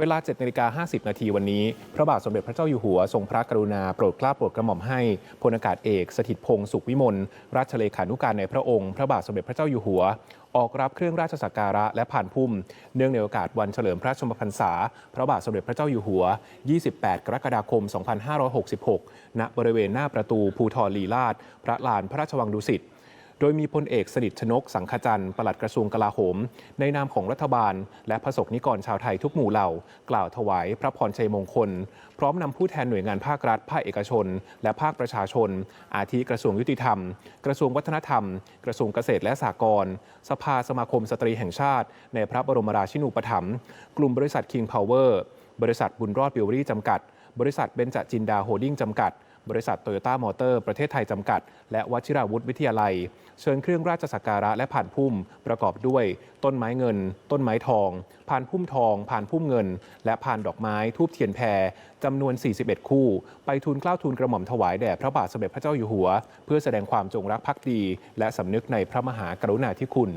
เวลา7นาฬิกา50 นาทีวันนี้ พระบาทสมเด็จพระเจ้าอยู่หัวทรงพระกรุณาโปรดเกล้าโปรดกระหม่อมให้พลอากาศเอก สถิตพงศ์สุขวิมลราชเลขานุการในพระองค์ พระบาทสมเด็จพระเจ้าอยู่หัว ออกรับเครื่องราชสักการะและผ่านพุ่ม เนื่องในโอกาสวันเฉลิมพระชนมพรรษา พระบาทสมเด็จพระเจ้าอยู่หัว 28 กรกฎาคม 2566 ณบริเวณหน้าประตูภูทรลีลาศพระลานพระราชวังดุสิต โดยมีพลเอกสนิทชนกสังขจันทร์ปลัดกระทรวงกลาโหม ในนามของรัฐบาล และพระสงฆ์นิกรชาวไทยทุกหมู่เหล่า กล่าวถวายพระพรชัยมงคล พร้อมนำผู้แทนหน่วยงานภาครัฐ ภาคเอกชน และภาคประชาชน อาทิกระทรวงยุติธรรม กระทรวงวัฒนธรรม กระทรวงเกษตรและสหกรณ์สภาสมาคมสตรีแห่งชาติ ในพระบรมราชินูปถัมภ์กลุ่มบริษัท King Power บริษัทบุญรอดบิวรี่จำกัด บริษัทเบญจจินดาโฮดิ้งจำกัด บริษัทโตโยต้ามอเตอร์ประเทศไทยจำกัด และวชิราวุธวิทยาลัย เชิญเครื่องราชสักการะและผ่านพุ่ม ประกอบด้วย ต้นไม้เงิน ต้นไม้ทอง ผ่านพุ่มทอง ผ่านพุ่มเงิน และผ่านดอกไม้ทูบเทียนแพรจำนวน 41 คู่ ไปทูลเกล้าทูลกระหม่อมถวายแด่พระบาทสมเด็จพระเจ้าอยู่หัว เพื่อแสดงความจงรักภักดี และสำนึกในพระมหากรุณาธิคุณ